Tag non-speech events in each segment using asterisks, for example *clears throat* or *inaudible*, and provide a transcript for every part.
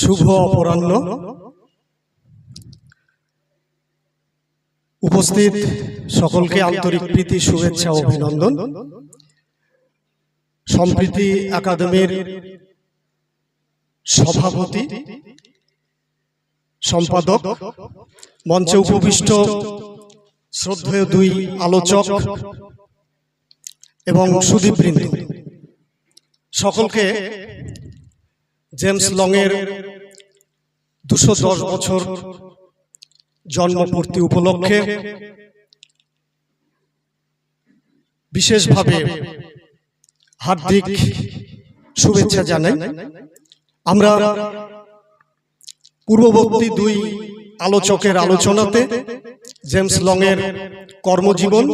শুভ অপরাহ্ন। উপস্থিত সকলকে আন্তরিক প্রীতি, শুভেচ্ছা অভিনন্দন। সম্প্রীতি একাডেমির সভাপতি, সম্পাদক, মঞ্চে উপবিষ্ট শ্রদ্ধেয় দুই আলোচক এবং সুদীপবৃন্দ। সকলকে জেমস লংয়ের দুশো দশ বছর জন্মপূর্তি উপলক্ষে বিশেষভাবে হার্দিক শুভেচ্ছা জানাই। আমরা পূর্ববর্তী দুই আলোচকের আলোচনাতে জেমস লংয়ের কর্মজীবন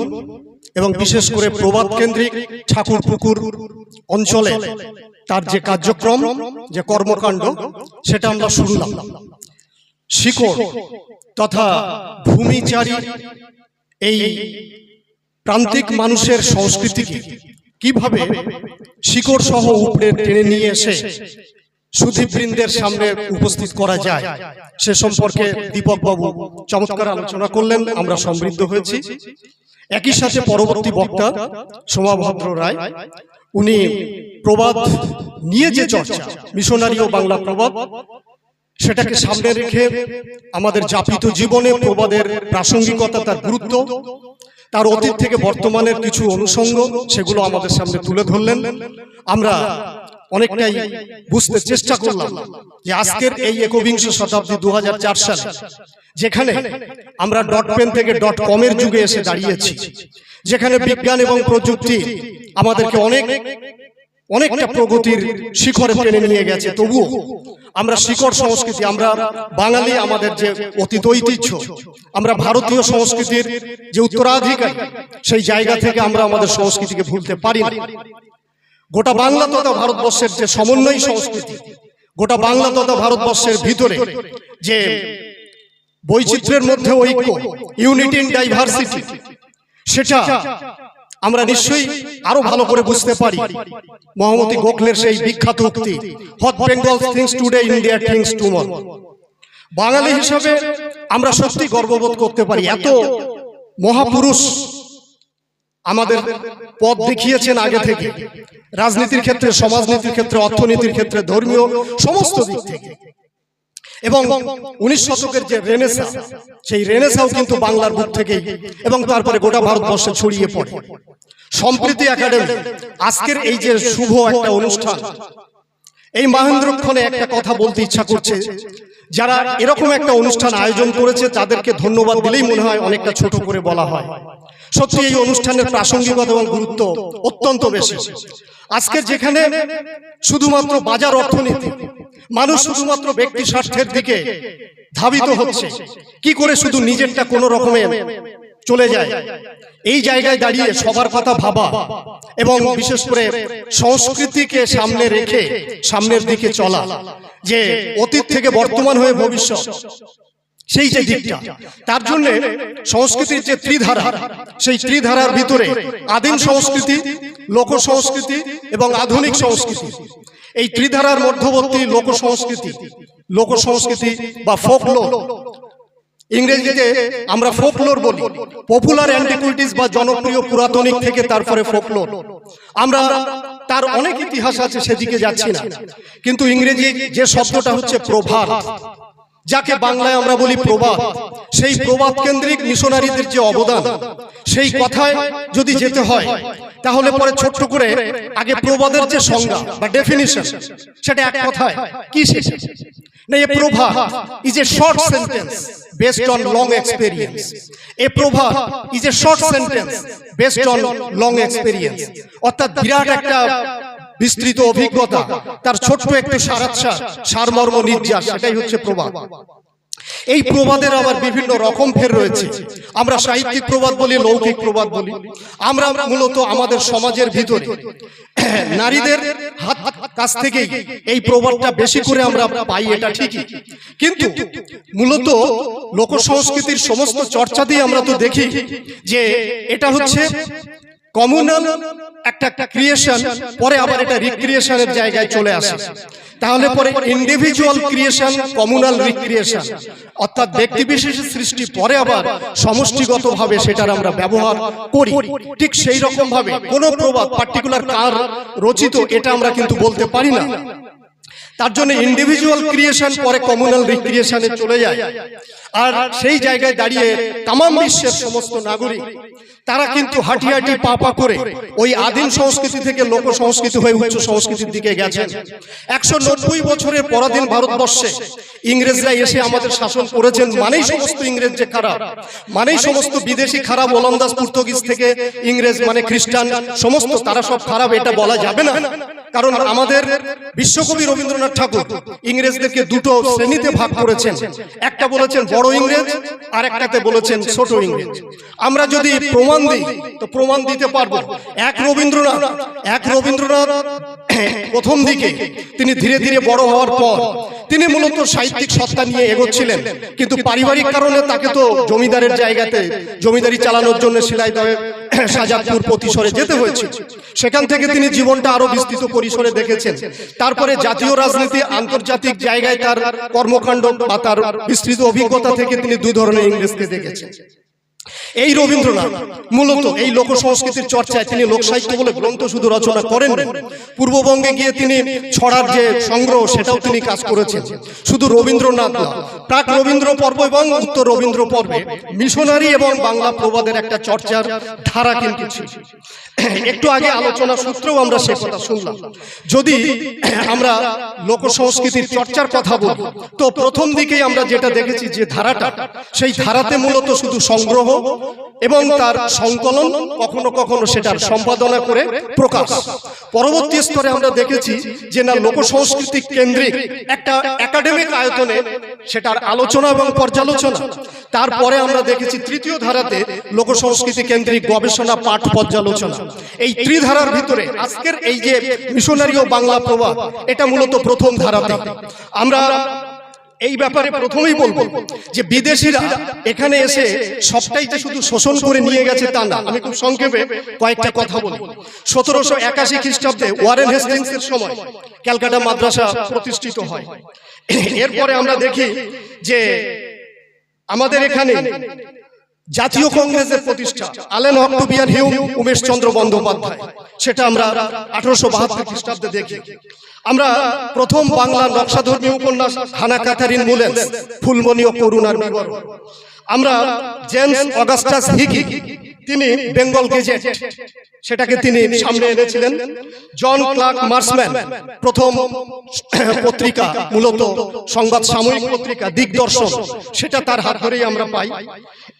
এবং বিশেষ করে প্রবাদ কেন্দ্রিক ঠাকুরপুকুর অঞ্চলে তার যে কার্যক্রম যে কর্মকাণ্ড সেটা আমরা শুনলাম। শিকড় তথা ভূমিচারী এই প্রান্তিক মানুষের সংস্কৃতিকে কীভাবে শিকড় সহ উপড়ে টেনে নিয়ে এসে সুধীবৃন্দের সামনে উপস্থিত করা যায় সে সম্পর্কে দীপক বাবু চমৎকার আলোচনা করলেন আমরা সমৃদ্ধ হয়েছি। একই সাথে পরবর্তী বক্তা সোমাভদ্র রায় উনি প্রবাদ নিয়ে যে চর্চা মিশনারি ও বাংলা প্রবাদ সেটাকে সামনে রেখে আমাদের যাপিত জীবনে প্রবাদের প্রাসঙ্গিকতা তার গুরুত্ব তার অতীত থেকে বর্তমানের কিছু অনুষঙ্গ সেগুলো আমাদের সামনে তুলে ধরলেন। আমরা অনেকটাই বুঝতে চেষ্টা করলাম যে আজকের এই একবিংশ শতাব্দী দু সাল, যেখানে আমরা ডট পেন থেকে ডট কমের যুগে এসে দাঁড়িয়েছি, যেখানে বিজ্ঞান এবং প্রযুক্তি আমাদেরকে অনেক, অনেকটা প্রগতির শিখরে টেনে নিয়ে গেছে। তবুও আমরা শিকড় সংস্কৃতি, আমরা বাঙালি আমাদের যে অতীত ঐতিহ্য, আমরা ভারতীয় সংস্কৃতির যে উত্তরাধিকার, সেই জায়গা থেকে আমরা আমাদের সংস্কৃতিকে ভুলতে পারি না। গোটা বাংলা তথা ভারতবর্ষের যে সমন্বয় সংস্কৃতি, গোটা বাংলা তথা ভারতবর্ষের ভিতরে যে বৈচিত্র্যের মধ্যে ঐক্য ইউনিটি ইন ডাইভার্সিটি সেটা আমরা নিশ্চয়ই আরও ভালো করে বুঝতে পারি। মহামতি গোখলের সেই বিখ্যাত উক্তি what Bengal thinks today India thinks tomorrow বাঙালি হিসাবে আমরা সত্যি গর্ববোধ করতে পারি, এত মহাপুরুষ আমাদের পথ দেখিয়েছেন আগে থেকে। রাজনীতির ক্ষেত্রে, সমাজনীতির ক্ষেত্রে, অর্থনীতির ক্ষেত্রে, ধর্মীয় সমস্ত দিক থেকে। এবং উনিশ শতকের যে রেনেসা, সেই রেনেসাও কিন্তু বাংলার বুক থেকেই এবং তারপরে গোটা ভারতবর্ষে ছড়িয়ে পড়ে। সম্প্রীতি একাডেমি, আজকের এই যে শুভ একটা অনুষ্ঠান, এই মহেন্দ্রক্ষণে একটা কথা বলতে ইচ্ছা করছে, যারা এরকম একটা অনুষ্ঠান আয়োজন করেছে, তাদেরকে ধন্যবাদ দিলেই মনে হয় অনেকটা ছোট করে বলা হয়। সত্যি এই অনুষ্ঠানের প্রাসঙ্গিকতা এবং গুরুত্ব অত্যন্ত বেশি। আজকের যেখানে শুধুমাত্র বাজার অর্থনীতি মানুষ শুধুমাত্র ব্যক্তি স্বার্থের দিকে ধাবিত হচ্ছে। কি করে শুধু নিজেরটা কোনো রকমে চলে যায়। এই জায়গায় দাঁড়িয়ে সবার কথা ভাবা এবং বিশেষ করে সংস্কৃতিকে সামনে রেখে সামনের দিকে চলা যে অতীত থেকে বর্তমান হয়ে ভবিষ্যৎ। সেই যে দিকটা। তার জন্য সংস্কৃতির যে ত্রিধারা সেই ত্রিধারার ভিতরে আদিম সংস্কৃতি লোক সংস্কৃতি এবং আধুনিক সংস্কৃতি। এই ত্রিধারার মধ্যবর্তী লোক সংস্কৃতি লোক সংস্কৃতি বা ফোকলোর ইংরেজিতে আমরা ফোকলোর বলি। পপুলার অ্যান্টিকুইটিস বা জনপ্রিয় পুরাতনিক থেকে তারপরে ফোকলোর আমরা তার অনেক ইতিহাস আছে সেদিকে যাচ্ছি না। কিন্তু ইংরেজি যে শব্দটা হচ্ছে প্রভাত। যাকে বাংলায় আমরা বলি প্রবাদ সেই প্রবাদ কেন্দ্রিক মিশনারিদের যে অবদান। সেই কথায় যদি যেতে হয় তাহলে পরে ছোট্ট করে আগে প্রবাদের যে সংজ্ঞা বা ডেফিনিশন সেটা এক কথায় কি সেটা না a proverb is a short sentence based on long experience a proverb is a short sentence based on long experience অর্থাৎ বিরাট একটা বিস্তৃত অভিজ্ঞতা, তার ছোট্ট একটু সারাচ্ছা, সারমর্ম নির্যাস সেটাই হচ্ছে প্রবাদ। এই প্রবাদের আবার বিভিন্ন রকম ফের রয়েছে। আমরা সাহিত্যিক প্রবাদ বলি, লৌকিক প্রবাদ বলি। আমরা মূলত আমাদের সমাজের ভিতরে নারীদের হাত কাছ থেকে এই প্রবাদটা বেশি করে আমরা পাই, এটা ঠিকই। কিন্তু মূলত লোক সংস্কৃতির সমস্ত চর্চা দিয়ে আমরা তো দেখি যে এটা হচ্ছে কমিউনাল একটা একটা ক্রিয়েশন পরে আবার এটা রিক্রিয়েশনের জায়গায় চলে আসে। তাহলে পরে ইন্ডিভিজুয়াল ক্রিয়েশন কমিউনাল রিক্রিয়েশন অর্থাৎ ব্যক্তি বিশেষের সৃষ্টি, পরে আবার সমষ্টিগতভাবে সেটার আমরা ব্যবহার করি। ঠিক সেই রকম ভাবে কোনো প্রবাদ পার্টিকুলার কার রচিত, এটা আমরা কিন্তু বলতে পারি না। তার জন্য ইন্ডিভিজুয়াল ক্রিয়েশন পরে কমিউনাল রিক্রিয়েশনে চলে যায়। আর সেই জায়গায় দাঁড়িয়ে তাম বিশ্বের সমস্ত নাগরিক তারা কিন্তু হাঁটি হাঁটি পা পা করে ওই আদিম সংস্কৃতি থেকে লোক সংস্কৃতি হয়ে উচ্চ সংস্কৃতির দিকে গেছেন। একশো নব্বই বছরের পরাধীন ভারতবর্ষে ইংরেজরা এসে আমাদের শাসন করেছেন মানেই সমস্ত ইংরেজ যে খারাপ মানেই সমস্ত বিদেশি খারাপ ওলন্দাজ পর্তুগিজ থেকে ইংরেজ মানে খ্রিস্টান সমস্ত তারা সব খারাপ এটা বলা যাবে না। কারণ আমাদের বিশ্বকবি রবীন্দ্রনাথ ঠাকুর ইংরেজদেরকে দুটো শ্রেণীতে ভাগ করেছেন। একটা বলেছেন বড় ইংরেজ, আর একটাতে বলেছেন ছোট ইংরেজ। আমরা যদি প্রমাণ দিই, তো প্রমাণ দিতে পারব, এক রবীন্দ্রনাথ এক রবীন্দ্রনাথ প্রথম দিকে তিনি ধীরে ধীরে বড় হওয়ার পর তিনি মূলত সাহিত্যিক সত্তা নিয়ে এগোচ্ছিলেন, কিন্তু পারিবারিক কারণে তাকে তো জমিদারের জায়গাতে, জমিদারি চালানোর জন্য সিলাই দয়ে *clears throat* সাজাদপুর প্রতিসরে যেতে হয়েছে সেখান থেকে তিনি জীবনটা আরও বিস্তৃত পরিসরে দেখেছেন। তারপরে জাতীয় রাজনীতি আন্তর্জাতিক জায়গায় তার কর্মকাণ্ড বা তার বিস্তৃত অভিজ্ঞতা থেকে তিনি দুই ধরনের ইংরেজকে দেখেছেন। এই রবীন্দ্রনাথ, মূলত এই লোক সংস্কৃতির চর্চায় তিনি লোক সাহিত্য বলে গ্রন্থ শুধু রচনা করেন পূর্ববঙ্গে গিয়ে তিনি ছড়ার যে সংগ্রহ, সেটাও তিনি কাজ করেছেন। শুধু রবীন্দ্রনাথ না, প্রাক রবীন্দ্র পর্ব এবং উত্তর রবীন্দ্র পর্বে মিশনারি এবং বাংলা প্রবাদের একটা চর্চার ধারা কিন্তু ছিল। একটু আগে আলোচনা সূত্রেও আমরা সে কথা শুনলাম। যদি আমরা লোক সংস্কৃতির চর্চার কথা বলি, তো প্রথম দিকেই আমরা যেটা দেখেছি যে ধারাটা, সেই ধারাতে মূলত শুধু সংগ্রহ এবং তার সংকলন কখনো কখনো সেটার সম্পাদনা করে প্রকাশ। পরবর্তী স্তরে আমরা দেখেছি যে না লোক সংস্কৃতি কেন্দ্রিক একটা একাডেমিক আয়তনে সেটার আলোচনা এবং পর্যালোচনা। তারপরে আমরা দেখেছি তৃতীয় ধারাতে লোক সংস্কৃতি কেন্দ্রিক গবেষণা পাঠ পর্যালোচনা। এই ত্রিধারার ভিতরে আজকের এই যে মিশনারি ও বাংলা প্রবাদ, এটা মূলত প্রথম ধারাতে। আমরা এই ব্যাপারে প্রথমেই বলব যে বিদেশিরা এখানে এসে সবটাই যে শুধু শোষণ করে নিয়ে গেছে তা না। আমি খুব সংক্ষেপে কয়েকটা কথা বলি। সতেরোশো একাশি খ্রিস্টাব্দে ওয়ারেন হেস্টিংস এর সময় ক্যালকাটা মাদ্রাসা প্রতিষ্ঠিত হয়। এরপরে আমরা দেখি যে আমাদের এখানে জাতীয় কংগ্রেসের প্রতিষ্ঠা। Allan Octavian Hume Umesh Chandra Bandyopadhyay. সেটা আমরা আঠারোশো বাহাত্তর খ্রিস্টাব্দে দেখি। আমরা প্রথম বাংলার নকশাধর্মী উপন্যাস হানা কাথারিন মুলেন ফুলমণি ও করুণার বিবরণ। আমরা জেমস অগাস্টাস হিগি তিনি বেঙ্গল গেজেট। সেটাকে তিনি সামনে এনেছিলেন। জন ক্লার্ক মার্সম্যান, প্রথম পত্রিকা, মূলত সংবাদ সাময়িক পত্রিকা, দিগদর্শন। সেটা তার হাত ধরেই আমরা পাই।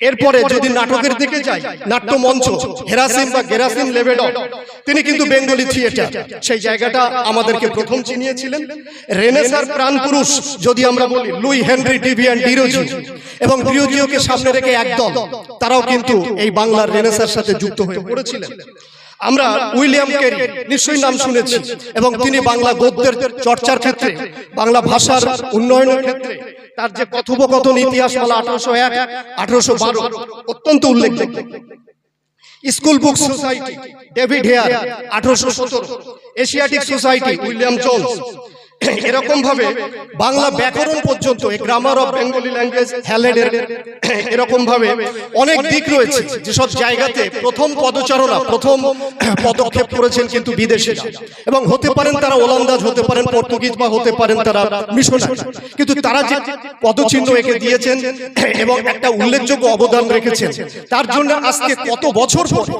এরপরে যদি নাটকের দিকে যাই, নাট্যমঞ্চ হেরাসিম বা গেরাসিম লেবেডন তিনি কিন্তু বেঙ্গলি থিয়েটার। সেই জায়গাটা আমাদেরকে প্রথম চিনিয়েছিলেন। রেনেসার প্রাণ পুরুষ যদি আমরা বলি, লুই হেনরি, ডিভিয়ান ডিরোজি এবং ডিরোজিওকে সামনে রেখে একদল, তারাও কিন্তু এই বাংলার রেনেসার সাথে যুক্ত হয়ে পড়েছিলেন। আমরা উইলিয়াম কেরি, নিশ্চয়ই নাম শুনেছি, এবং তিনি বাংলা গদ্যের চর্চার ক্ষেত্রে, বাংলা ভাষার উন্নয়নের ক্ষেত্রে, তার যে কথোপকথন ইতিহাস বলা আঠারোশো এক, আঠারোশো বারো, অত্যন্ত উল্লেখযোগ্য। School book society, David Hare, আঠারোশো সতেরো, এশিয়াটিক সোসাইটি, উইলিয়াম জোন্স এরকম ভাবে বাংলা ব্যাকরণ পর্যন্ত গ্রামার অফ বেঙ্গলি ল্যাঙ্গুয়েজ হ্যালেডের এরকম ভাবে অনেক দিক রয়েছে যেসব জায়গাতে প্রথম পদচারণা প্রথম পদক্ষেপ করেছেন কিন্তু বিদেশে এবং হতে পারেন তারা ওলন্দাজ হতে পারেন পর্তুগিজ বা হতে পারেন তারা মিশনারি কিন্তু তারা যে পদচিহ্ন এঁকে দিয়েছেন এবং একটা উল্লেখযোগ্য অবদান রেখেছেন। তার জন্য আজকে কত বছর পরে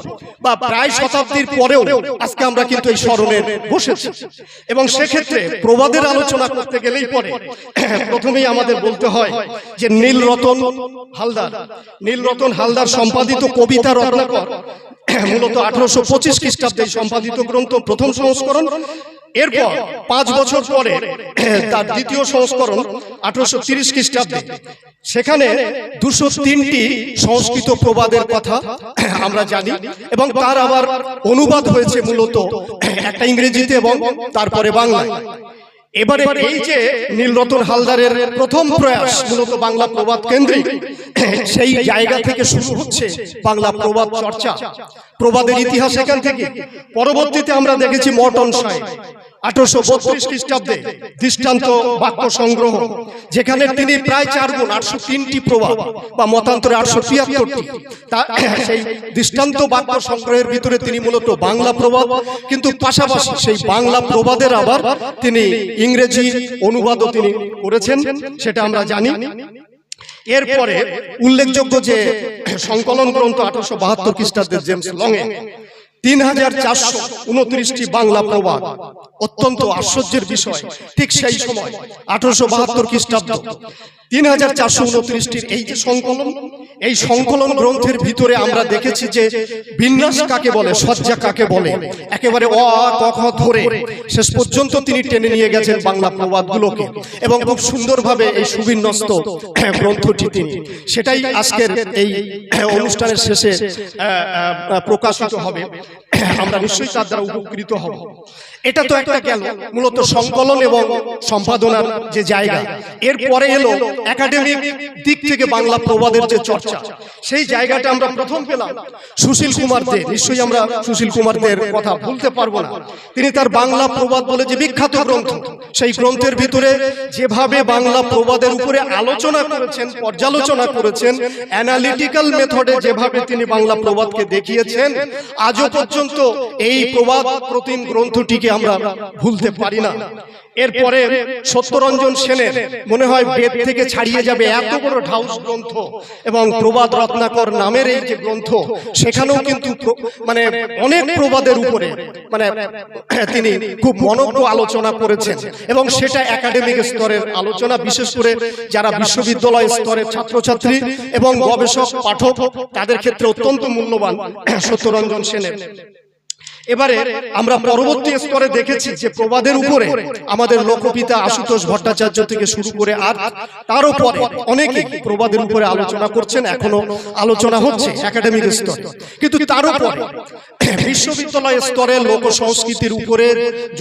বা প্রায় শতাব্দীর পরেও আজকে আমরা কিন্তু এই স্মরণে বসেছি এবং সেক্ষেত্রে প্রবাদের আলোচনা করতে গেলেই পরে। প্রথমেই আমাদের বলতে হয় যে নীল রতন হালদার। নীল রতন হালদার সম্পাদিত কবিতা রত্নাকর। মূলত আঠারোশো পঁচিশ খ্রিস্টাব্দে সম্পাদিত গ্রন্থ প্রথম সংস্করণ। এরপর পাঁচ বছর পরে তার দ্বিতীয় সংস্করণ আঠারোশো তিরিশ খ্রিস্টাব্দে। সেখানে দুশো তিনটি সংস্কৃত প্রবাদের কথা আমরা জানি এবং তার আবার অনুবাদ হয়েছে মূলত একটা ইংরেজিতে এবং তারপরে বাংলায়। এবারে এই যে নীলরতন হালদারের প্রথম প্রয়াস মূলত বাংলা প্রবাদ কেন্দ্রিক *coughs* সেই জায়গা থেকে শুরু হচ্ছে বাংলা প্রবাদ চর্চা। প্রবাদের ইতিহাস এখান থেকে। পরবর্তীতে আমরা দেখেছি মটন সাহেব আঠারোশো বত্রিশ খ্রিস্টাব্দে দৃষ্টান্ত বাক্য সংগ্রহ, যেখানে তিনি প্রায় আটশো প্রবাদ বা মতান্তরে *coughs* দৃষ্টান্ত তিনি মূলত বাংলা প্রবাদ, কিন্তু পাশাপাশি সেই বাংলা প্রবাদের আবার তিনি ইংরেজি অনুবাদও তিনি করেছেন, সেটা আমরা জানি। এরপরে উল্লেখযোগ্য যে সংকলন গ্রন্থ আঠারোশো বাহাত্তর খ্রিস্টাব্দের জেমস তিন হাজার চারশো উনত্রিশটি বাংলা প্রবাদ। অত্যন্ত আশ্চর্যের বিষয়, ঠিক সেই সময়, আঠারোশো বাহাত্তর খ্রিস্টাব্দ। তিন হাজার চারশো উনত্রিশটির এই যে সংকলন এই সংকলন গ্রন্থের ভিতরে আমরা দেখেছি যে বিন্যাস কাকে বলে সজ্জা কাকে বলে? একেবারে অ আ, ক খ ধরে শেষ পর্যন্ত তিনি টেনে নিয়ে গেছেন বাংলা প্রবাদগুলোকে। এবং খুব সুন্দরভাবে এই সুবিন্যস্ত গ্রন্থটি তিনি। সেটাই আজকের এই অনুষ্ঠানের শেষে প্রকাশিত হবে। আমরা নিশ্চয়ই তার দ্বারা উপকৃত হব। এটা তো একটা গেল মূলত সংকলন এবং সম্পাদনার যে জায়গা। এরপরে এলো একাডেমিক দিক থেকে বাংলা প্রবাদের যে চর্চা। সেই জায়গাটা আমরা প্রথম পেলাম। সুশীল কুমার দে নিশ্চয়ই আমরা সুশীল কুমার দের কথা ভুলতে পারব না। তিনি তার বাংলা প্রবাদ বলে যে বিখ্যাত গ্রন্থ সেই গ্রন্থের ভিতরে যেভাবে বাংলা প্রবাদের উপরে আলোচনা করেছেন পর্যালোচনা করেছেন অ্যানালিটিক্যাল মেথডে যেভাবে তিনি বাংলা প্রবাদকে দেখিয়েছেন আজও পর্যন্ত এই প্রবাদ প্রতিম গ্রন্থটিকে আমরা ভুলতে পারি না। এরপরে সত্যরঞ্জন সেনের মনে হয় বেদ থেকে ছাড়িয়ে যাবে এত বড় ঢাউস গ্রন্থ এবং প্রবাদ রত্নাকর নামের এই যে গ্রন্থ, সেখানেও কিন্তু মানে অনেক প্রবাদের উপরে মানে তিনি খুব মনজ্ঞ আলোচনা করেছেন এবং সেটা একাডেমিক স্তরের আলোচনা, বিশেষ করে যারা বিশ্ববিদ্যালয় স্তরের ছাত্রছাত্রী এবং গবেষক, পাঠক, তাদের ক্ষেত্রে অত্যন্ত মূল্যবান সত্যরঞ্জন সেনের। এবারে আমরা পরবর্তী স্তরে দেখেছি যে প্রবাদের উপরে আমাদের লোকপিতা আশুতোষ ভট্টাচার্য থেকে শুরু করে আর তারও পরে অনেকে প্রবাদের উপরে আলোচনা করছেন, এখনও আলোচনা হচ্ছে একাডেমিক স্তরে। কিন্তু তারও পরে বিশ্ববিদ্যালয় স্তরে লোক সংস্কৃতির উপরে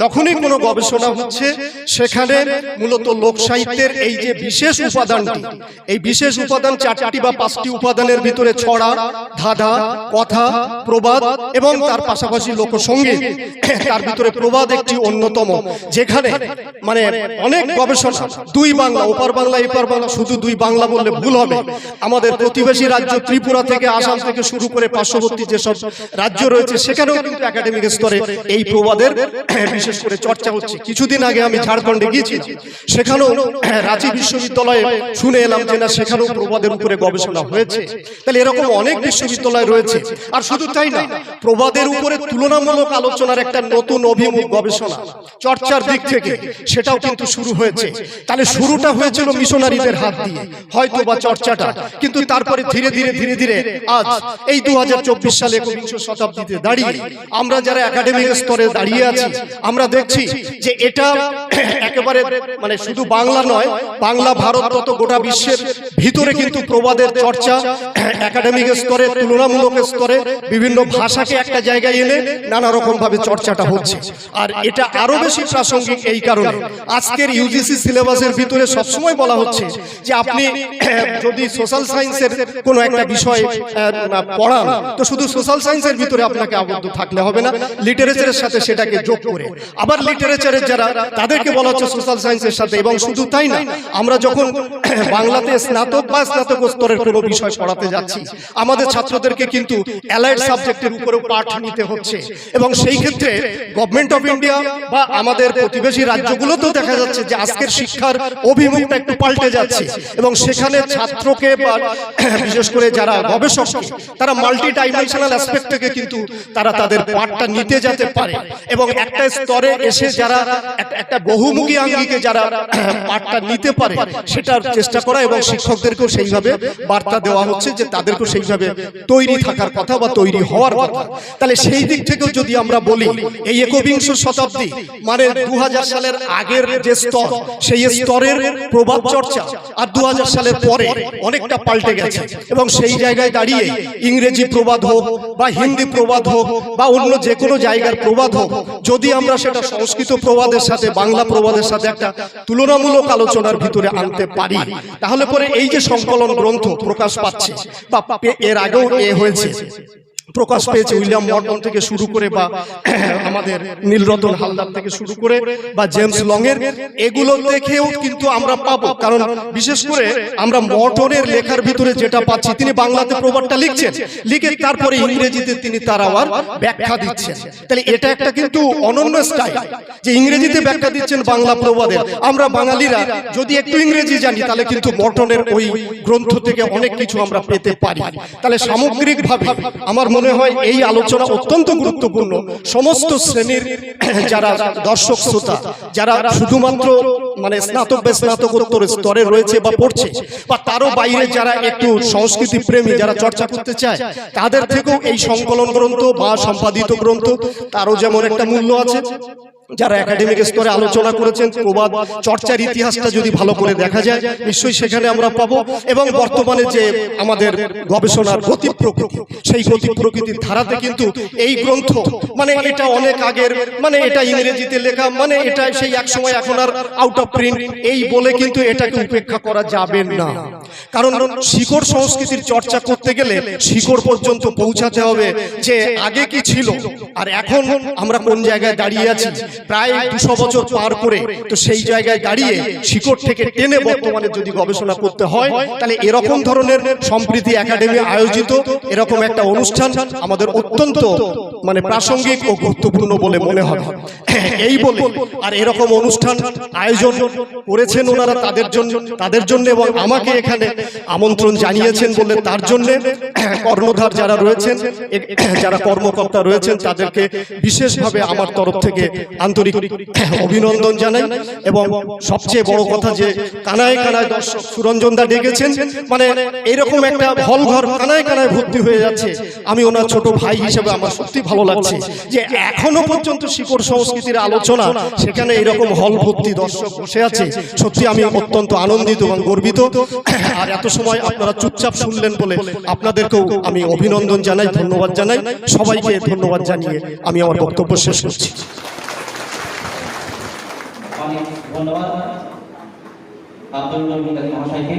যখনই কোনো গবেষণা হচ্ছে, সেখানে মূলত লোক সাহিত্যের এই যে বিশেষ উপাদানটি, এই বিশেষ উপাদান চারটি বা পাঁচটি উপাদানের ভিতরে ছড়া, ধাঁধা, কথা, প্রবাদ এবং তার পাশাপাশি লোকসঙ্গীত তার ভিতরে প্রবাদ একটি অন্যতম, যেখানে মানে অনেক গবেষণা, দুই বাংলা, ওপার বাংলা, এপার বাংলা, শুধু দুই বাংলা বললে ভুল হবে। আমাদের প্রতিবেশী রাজ্য ত্রিপুরা থেকে, আসাম থেকে শুরু করে পার্শ্ববর্তী যেসব রাজ্য রয়েছে, সেখানেও কিন্তু একাডেমিক স্তরে এই প্রবাদের বিশেষ করে চর্চা হচ্ছে। কিছুদিন আগে আমি ঝাড়খণ্ডে গিয়েছি সেখানেও রাঁচি বিশ্ববিদ্যালয়ে শুনে এলাম যে না, সেখানেও প্রবাদের উপরে গবেষণা হয়েছে। তাহলে এরকম অনেক বিশ্ববিদ্যালয় রয়েছে। আর শুধু তাই না, প্রবাদের উপরে তুলনামূলক আলোচনার একটা নতুন অভিমুখ গবেষণা, চর্চার দিক থেকে, সেটাও কিন্তু শুরু হয়েছে। তাহলে শুরুটা হয়েছিল মিশনারিদের হাত দিয়ে হয়তো বা চর্চাটা, কিন্তু তারপরে ধীরে ধীরে ধীরে ধীরে আজ, এই দুহাজার চব্বিশ সালে একবিংশ শতাব্দীতে দাঁড়িয়ে, আমরা যারা একাডেমিক স্তরে দাঁড়িয়ে আছি, আমরা দেখছি যে এটা একেবারে মানে শুধু বাংলা নয়, বাংলা, ভারত তত গোটা বিশ্বের ভিতরে কিন্তু প্রবাদের চর্চা, একাডেমিক স্তরে, তুলনামূলক স্তরে, বিভিন্ন ভাষাকে একটা জায়গায় এনে নানা রকম ভাবে চর্চাটা হচ্ছে। আর এটা আরও বেশি প্রাসঙ্গিক এই কারণে। আজকের ইউজিসি সিলেবাসের ভিতরে সবসময় বলা হচ্ছে যে আপনি, *coughs* যদি সোশ্যাল সায়েন্সের কোনো একটা বিষয় পড়ান, তো শুধু সোশ্যাল সায়েন্সের ভিতরে আপনাকে আবদ্ধ থাকলে হবে না লিটারেচারের সাথে সেটাকে যোগ করে। আবার লিটারেচারের যারা, তাদেরকে বলা হচ্ছে সোশ্যাল সায়েন্সের সাথে, এবং শুধু তাই না, আমরা যখন, *coughs* বাংলাতে স্নাতক বা স্নাতক স্তরের কোনো বিষয় পড়াতে যাচ্ছি, আমাদের ছাত্রদেরকে কিন্তু অ্যালাইড সাবজেক্টের উপরেও পাঠ নিতে হচ্ছে। এবং সেই ক্ষেত্রে গভর্নমেন্ট অফ ইন্ডিয়া বা আমাদের প্রতিবেশী রাজ্যগুলোতেও দেখা যাচ্ছে যে আজকের শিক্ষার অভিমুখটা একটু পাল্টে যাচ্ছে। এবং সেখানে ছাত্রকে বা বিশেষ করে যারা গবেষক তারা মাল্টি ডাইমেনশনাল অ্যাসপেক্ট থেকে কিন্তু তারা তাদের পাঠটা নিতে যেতে পারে। এবং একটা স্তরে এসে যারা একটা- বহুমুখী আঙ্গিকে যারা পাঠটা নিতে পারে, সেটার চেষ্টা করা এবং শিক্ষকদেরকেও সেইভাবে বার্তা দেওয়া হচ্ছে যে তাদেরকেও সেইভাবে তৈরি থাকার কথা বা তৈরি হওয়ার কথা। তাহলে সেই দিক যদি আমরা বলি, এই একবিংশ শতাব্দী মানে দু সালের আগের যে স্তর, সেই স্তরের প্রভাব চর্চা আর দু সালের পরে অনেকটা পাল্টে গেছে। এবং সেই জায়গায় দাঁড়িয়ে ইংরেজি প্রবাদ হোক বা হিন্দি প্রবাদ হোক বা অন্য যে কোনো জায়গার প্রবাদ হোক, যদি আমরা সেটা সংস্কৃত প্রবাদের সাথে, বাংলা প্রবাদের সাথে একটা তুলনামূলক আলোচনার ভিতরে আনতে পারি, তাহলে পরে এই যে সংকলন গ্রন্থ প্রকাশ পাচ্ছে, বা এর আগেও এ হয়েছে। প্রকাশ পেয়েছে উইলিয়াম মর্টন থেকে শুরু করে বা আমাদের নীলরতন হালদার থেকে শুরু করে বা জেমস লং এর এগুলো দেখেও কিন্তু আমরা পাবো। কারণ বিশেষ করে আমরা মর্টনের লেখার ভিতরে যেটা পাচ্ছি তিনি বাংলাতে প্রবাদটা লিখছেন। লিখে তারপরে ইংরেজিতে তিনি তার আবার ব্যাখ্যা দিচ্ছেন। তাহলে এটা একটা কিন্তু অনন্য স্টাইল যে ইংরেজিতে ব্যাখ্যা দিচ্ছেন বাংলা প্রবাদের। আমরা বাঙালিরা যদি একটু ইংরেজি জানি তাহলে কিন্তু মর্টনের ওই গ্রন্থ থেকে অনেক কিছু আমরা পেতে পারি। তাহলে সামগ্রিকভাবে আমার মনে হয় এই আলোচনা অত্যন্ত গুরুত্বপূর্ণ। সমস্ত শ্রেণির *clears throat* যারা দর্শক, শ্রোতা, যারা শুধুমাত্র মানে স্নাতক বা স্নাতকোত্তর স্তরে রয়েছে বা পড়ছে, বা তারও বাইরে যারা একটু সংস্কৃতি প্রেমী, যারা চর্চা করতে চায়, তাদের থেকেও এই সংকলন গ্রন্থ বা সম্পাদিত গ্রন্থ, তারও যেমন একটা মূল্য আছে। যারা একাডেমিক স্তরে আলোচনা করেছেন প্রবাদ চর্চার ইতিহাসটা যদি ভালো করে দেখা যায় নিশ্চয়ই সেখানে আমরা পাবো এবং বর্তমানে যে আমাদের গবেষণার গতি প্রকৃতি সেই গতি প্রকৃতির ধারাতে কিন্তু এই গ্রন্থ মানে এটা অনেক আগের মানে এটা ইংরেজিতে লেখা মানে এটা সেই এক সময় এখন আর আউট অফ প্রিন্ট এই বলে কিন্তু এটাকে উপেক্ষা করা যাবে না। কারণ শিকড় সংস্কৃতির চর্চা করতে গেলে শিকড় পর্যন্ত পৌঁছাতে হবে যে আগে কি ছিল আর এখন আমরা কোন জায়গায় দাঁড়িয়ে আছি প্রায় দুশো বছর পার করে তো সেই জায়গায় দাঁড়িয়ে শিকড় থেকে টেনে বর্তমানে যদি গবেষণা করতে হয়, তাহলে এরকম ধরনের সম্প্রীতি একাডেমি আয়োজিত এরকম একটা অনুষ্ঠান আমাদের অত্যন্ত মানে প্রাসঙ্গিক ও গুরুত্বপূর্ণ বলে মনে হয় এই বলে, আর এরকম অনুষ্ঠান আয়োজন করেছেন ওনারা তাদের জন্য তাদের জন্য এবং আমাকে এখানে আমন্ত্রণ জানিয়েছেন বলে তার জন্য কর্ণধার যারা রয়েছেন যারা কর্মকর্তা রয়েছেন, তাদেরকে বিশেষভাবে আমার তরফ থেকে আন্তরিক অভিনন্দন জানাই এবং সবচেয়ে বড় কথা যে কানায় কানায় দর্শক সুরঞ্জন দা ডেকেছেন মানে এরকম একটা হল ঘর কানায় কানায় ভর্তি হয়ে যাচ্ছে। আমি ওনার ছোট ভাই হিসেবে আমার সত্যি ভালো লাগছে যে এখনও পর্যন্ত শিকড় সংস্কৃতির আলোচনা, সেখানে এরকম হল ভর্তি দর্শক বসে আছে। সত্যি আমি অত্যন্ত আনন্দিত এবং গর্বিত। আর এত সময় আপনারা চুপচাপ শুনলেন বলে আপনাদেরকেও আমি অভিনন্দন জানাই, ধন্যবাদ জানাই। সবাইকে ধন্যবাদ জানিয়ে আমি আমার বক্তব্য শেষ করছি। ধন্যবাদ। আব্দুল নবী মহাশয়কে